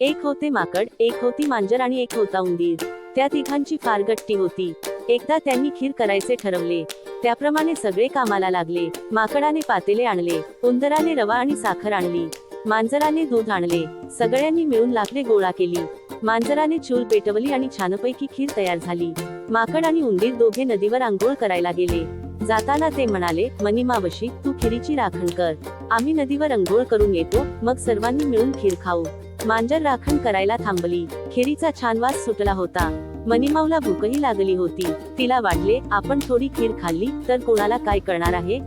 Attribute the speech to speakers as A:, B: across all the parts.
A: एक होते माकड एक होती मांजर आणि एक होता उंदीर. त्या तिघांची फार गट्टी होती. एकदा त्यांनी खीर करायचे ठरवले. त्याप्रमाणे सगळे कामाला लागले. माकडाने पातेले आणले उंदराने रवा आणि साखर आणली मांजराने दूध आणले सगळ्यांनी मिळून लाकडे गोळा केली. मांजराने चूल पेटवली आणि छानपैकी खीर तयार झाली. माकड आणि उंदीर दोघे नदीवर आंघोळ करायला गेले. जाताना ते म्हणाले मनीमावशी तू खिरीची राखण कर. आम्ही नदीवर अंघोळ करून येतो मग सर्वांनी मिळून खीर खाऊ. मांजर राखण करायला थांबली. खिरीचा छान वास सुटला होता. मनीमावला भूकही लागली होती. तिला वाटले आपण थोडी खीर खाल्ली तर कोणाला काय करणार आहे?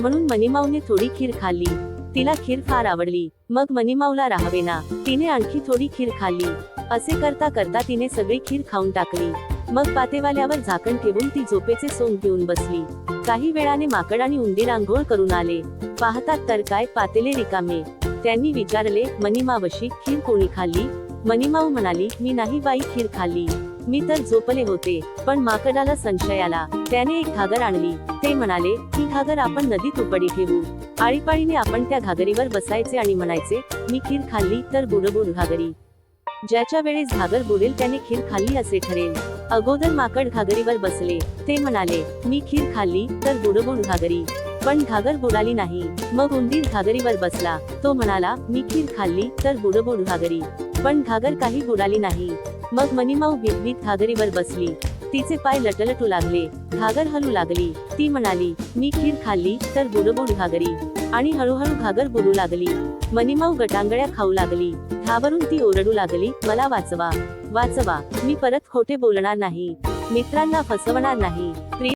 A: म्हणून मनीमाऊने थोडी खीर खाल्ली. तिला खीर फार आवडली. मग मनीमाऊला राहावेना. तिने आणखी थोडी खीर खाल्ली. असे करता करता तिने सगळी खीर खाऊन टाकली. मग पातेवाल्यावर झाकण ठेवून ती झोपेचे सोंग घेऊन बसली. काही वेळाने माकड आणि उंदीर आंघोळ करून आले. पाहतात तर काय पातेले रिकामे. त्यांनी विचारले मनिमावशी खीर कोणी खाल्ली? मनीमाऊ म्हणाली मी नाही बाई खीर खाल्ली. मी तर झोपले होते पण माकडाला संशय आला. त्याने एक घागर आणली. ते म्हणाले ही घागर आपण नदीत उपडी ठेवू. आळीपाळीने आपण त्या घागरीवर बसायचे आणि म्हणायचे मी खीर खाल्ली तर बुडबुड घागरी ज्याच्या वेळेस घागर बुडेल त्याने खीर खाल्ली असे ठरेल. अगोदर माकड घागरीवर बसले. ते म्हणाले मी खीर खाल्ली तर बुडबुड घागरी पण घागर बुडाली नाही. मग उंदीर घागरीवर बसला. तो म्हणाला मी खीर खाल्ली तर बुडबुड घागरी. पण घागर काही बुडाली नाही. मग मनीमाऊ भीत घागरीवर बसली. तिचे पाय लटलटू लागले. घागर हलू लागली. ती म्हणाली मी खीर खाल्ली तर बुडबुड घागरी. आणि हळूहळू घागर बुडू लागली. मनीमाऊ गटांगळ्या खाऊ लागली. घाबरून ती ओरडू लागली मला वाचवा वाचवा मी परत खोटे बोलणार नाही. मित्रांना फसवणार नाही.